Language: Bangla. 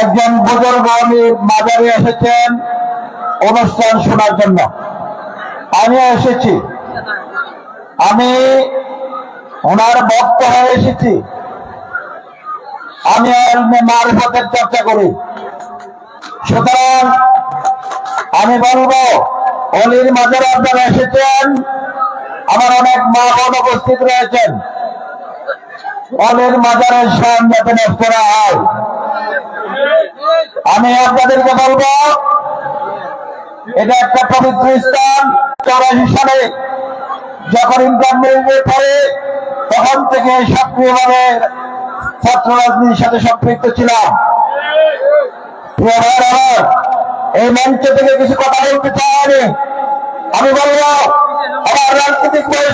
একজন বুজুর্গ আমির মাজারে এসেছেন অনুষ্ঠান শোনার জন্য। আমি এসেছি। আমি ওনার ভক্ত হয়ে এসেছি। আমি মারফতের চর্চা করি। সুতরাং আমি বলব, অলির মাজারে আপনারা এসেছেন। আমার অনেক মা বোন উপস্থিত রয়েছেন। অলির মাজারের সান যাতে নষ্ট না হয়। আমি আপনাদেরকে বলব, এটা একটা পবিত্র স্থান। চৌরাশি সালে যখন ইন্টারমিডিয়েট পরে তখন থেকে সক্রিয়ভাবে ছাত্র রাজনীতির সাথে সম্পৃক্ত ছিলাম। এই মঞ্চ থেকে কিছু কথা বলতে চাই আমি। বলব, আমার রাজনৈতিক বয়স